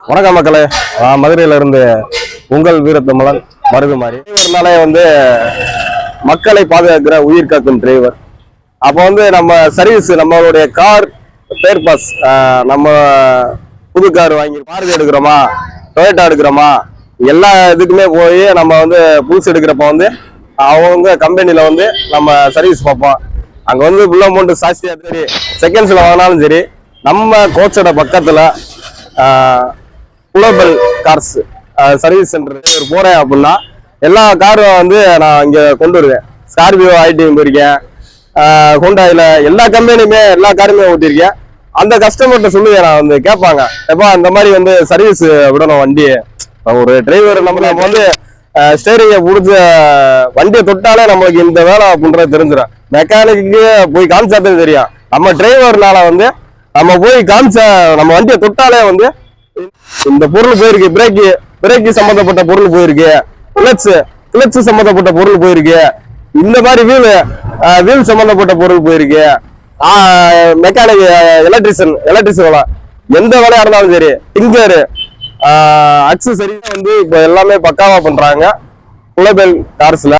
வணக்கம் மக்களே. நான் மதுரையில இருந்து உங்கள் வீரத்தமிழன் மருதுமாரி. டிரைவர்னாலே வந்து மக்களை பாதுகாக்கிற உயிர் காக்கும் டிரைவர் அப்போ வந்து நம்ம சர்வீஸ் நம்மளுடைய கார் பேர் பாஸ் நம்ம புது கார் வாங்கி பாரதி எடுக்கிறோமா டொயோட்டா எடுக்கிறோமா எல்லா இதுக்குமே போய் நம்ம வந்து புதுசு எடுக்கிறப்ப வந்து அவங்க கம்பெனியில் வந்து நம்ம சர்வீஸ் பார்ப்போம். அங்கே வந்து ஃபுல் அமௌண்ட் சாஸ்தியாக சரி செகண்ட்ஸில் வாங்கினாலும் சரி நம்ம கோச்சோட பக்கத்தில் குளோபல் கார்ஸ் சர்வீஸ் சென்டர் போறேன் அப்படின்னா எல்லா காரும் வந்து நான் இங்க கொண்டு வருவேன். ஸ்கார்பியோ ஐடியும் போயிருக்கேன். ஹோண்டாயில எல்லா கம்பெனியுமே எல்லா காருமே ஓட்டியிருக்கேன். அந்த கஸ்டமர்கிட்ட சொல்லுவேன் நான் வந்து கேட்பாங்க. எப்பா இந்த மாதிரி வந்து சர்வீஸ் விடணும் வண்டி. ஒரு டிரைவர் நம்ம நம்ம வந்து ஸ்டேரிங்கை பிடிச்ச வண்டியை தொட்டாலே நம்மளுக்கு இந்த வேலை அப்படின்றது தெரிஞ்சிடும். மெக்கானிக்கு போய் காமிச்சாதே தெரியும். நம்ம டிரைவர்னால வந்து நம்ம போய் காமிச்ச நம்ம வண்டியை தொட்டாலே வந்து இந்த பொருள் போயிருக்கு. பிரேக்கு பிரேக்கு சம்பந்தப்பட்ட பொருள் போயிருக்கு. கிளட்ச் கிளட்ச் சம்பந்தப்பட்ட பொருள் போயிருக்கு. இந்த மாதிரி வீல் வீல் சம்பந்தப்பட்ட பொருள் போயிருக்கு. மெக்கானிக் எலக்ட்ரிஷியன் எலக்ட்ரிஷியன் எந்த வேலையா இருந்தாலும் சரி டிங்கரு அக்சசரி வந்து இப்போ எல்லாமே பக்காவா பண்றாங்க. குளோபல் கார்ஸ்ல